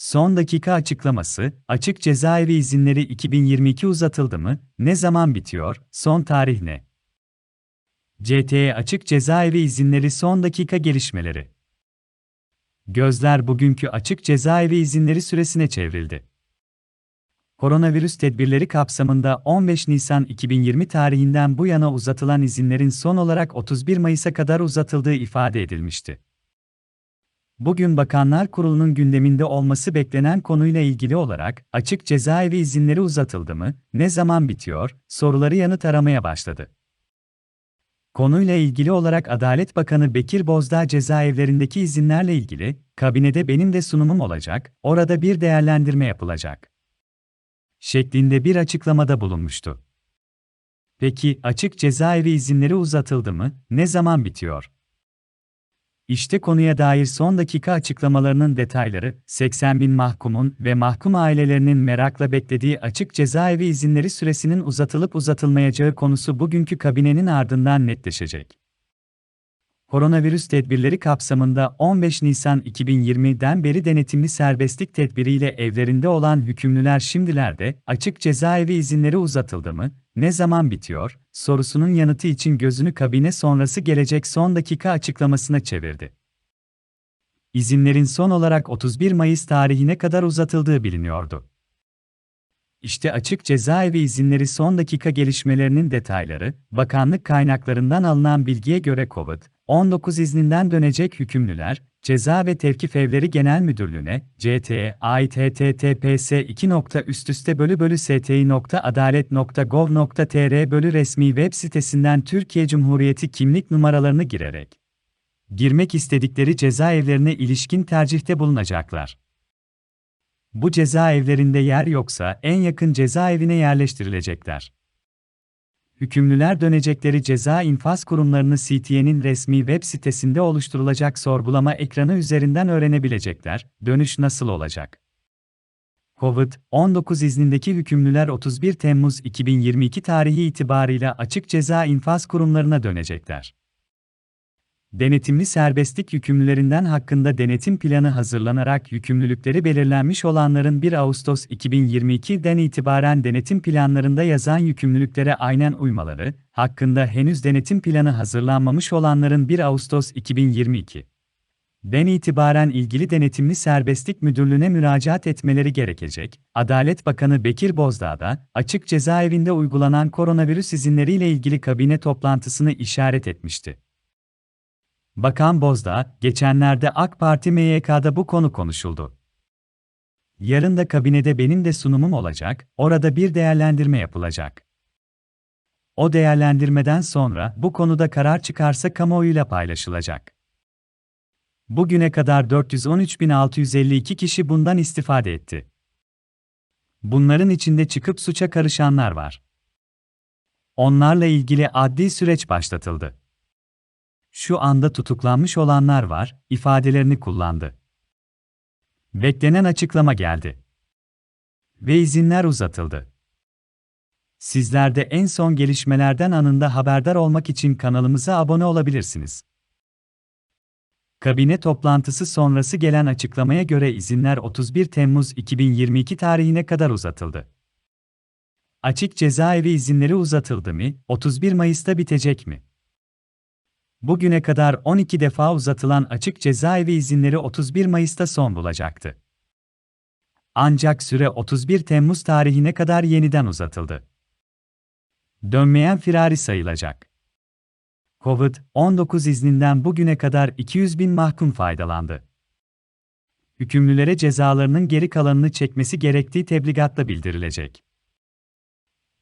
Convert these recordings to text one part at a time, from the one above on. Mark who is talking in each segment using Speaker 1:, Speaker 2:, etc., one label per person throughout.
Speaker 1: Son dakika açıklaması, açık cezaevi izinleri 2022 uzatıldı mı? Ne zaman bitiyor? Son tarih ne? CTE açık cezaevi izinleri son dakika gelişmeleri. Gözler bugünkü açık cezaevi izinleri süresine çevrildi. Koronavirüs tedbirleri kapsamında 15 Nisan 2020 tarihinden bu yana uzatılan izinlerin son olarak 31 Mayıs'a kadar uzatıldığı ifade edilmişti. Bugün Bakanlar Kurulu'nun gündeminde olması beklenen konuyla ilgili olarak açık cezaevi izinleri uzatıldı mı, ne zaman bitiyor, soruları yanıt aramaya başladı. Konuyla ilgili olarak Adalet Bakanı Bekir Bozdağ cezaevlerindeki izinlerle ilgili, kabinede benim de sunumum olacak, orada bir değerlendirme yapılacak. Şeklinde bir açıklamada bulunmuştu. Peki açık cezaevi izinleri uzatıldı mı, ne zaman bitiyor? İşte konuya dair son dakika açıklamalarının detayları, 80 bin mahkumun ve mahkum ailelerinin merakla beklediği açık cezaevi izinleri süresinin uzatılıp uzatılmayacağı konusu bugünkü kabinenin ardından netleşecek. Koronavirüs tedbirleri kapsamında 15 Nisan 2020'den beri denetimli serbestlik tedbiriyle evlerinde olan hükümlüler şimdilerde açık cezaevi izinleri uzatıldı mı, ne zaman bitiyor, sorusunun yanıtı için gözünü kabine sonrası gelecek son dakika açıklamasına çevirdi. İzinlerin son olarak 31 Mayıs tarihine kadar uzatıldığı biliniyordu. İşte açık cezaevi izinleri son dakika gelişmelerinin detayları, bakanlık kaynaklarından alınan bilgiye göre COVID, 19 izninden dönecek hükümlüler, Ceza ve Tevkif Evleri Genel Müdürlüğü'ne, CTE, ait https 2. üst üste bölü bölü sti.adalet.gov.tr bölü resmi web sitesinden Türkiye Cumhuriyeti kimlik numaralarını girerek girmek istedikleri cezaevlerine ilişkin tercihte bulunacaklar. Bu cezaevlerinde yer yoksa en yakın cezaevine yerleştirilecekler. Hükümlüler dönecekleri ceza infaz kurumlarını CTN'in resmi web sitesinde oluşturulacak sorgulama ekranı üzerinden öğrenebilecekler. Dönüş nasıl olacak? COVID-19 iznindeki hükümlüler 31 Temmuz 2022 tarihi itibarıyla açık ceza infaz kurumlarına dönecekler. Denetimli serbestlik yükümlülerinden hakkında denetim planı hazırlanarak yükümlülükleri belirlenmiş olanların 1 Ağustos 2022'den itibaren denetim planlarında yazan yükümlülüklere aynen uymaları, hakkında henüz denetim planı hazırlanmamış olanların 1 Ağustos 2022 den itibaren ilgili denetimli serbestlik müdürlüğüne müracaat etmeleri gerekecek. Adalet Bakanı Bekir Bozdağ da açık cezaevinde uygulanan koronavirüs izinleriyle ilgili kabine toplantısını işaret etmişti. Bakan Bozdağ, geçenlerde AK Parti MYK'da bu konu konuşuldu. Yarın da kabinede benim de sunumum olacak, orada bir değerlendirme yapılacak. O değerlendirmeden sonra bu konuda karar çıkarsa kamuoyuyla paylaşılacak. Bugüne kadar 413.652 kişi bundan istifade etti. Bunların içinde çıkıp suça karışanlar var. Onlarla ilgili adli süreç başlatıldı. Şu anda tutuklanmış olanlar var, ifadelerini kullandı. Beklenen açıklama geldi. Ve izinler uzatıldı. Sizler de en son gelişmelerden anında haberdar olmak için kanalımıza abone olabilirsiniz. Kabine toplantısı sonrası gelen açıklamaya göre izinler 31 Temmuz 2022 tarihine kadar uzatıldı. Açık cezaevi izinleri uzatıldı mı, 31 Mayıs'ta bitecek mi? Bugüne kadar 12 defa uzatılan açık cezaevi izinleri 31 Mayıs'ta son bulacaktı. Ancak süre 31 Temmuz tarihine kadar yeniden uzatıldı. Dönmeyen firari sayılacak. Covid-19 izninden bugüne kadar 200 bin mahkum faydalandı. Hükümlülere cezalarının geri kalanını çekmesi gerektiği tebligatta bildirilecek.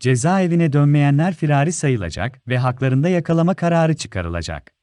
Speaker 1: Cezaevine dönmeyenler firari sayılacak ve haklarında yakalama kararı çıkarılacak.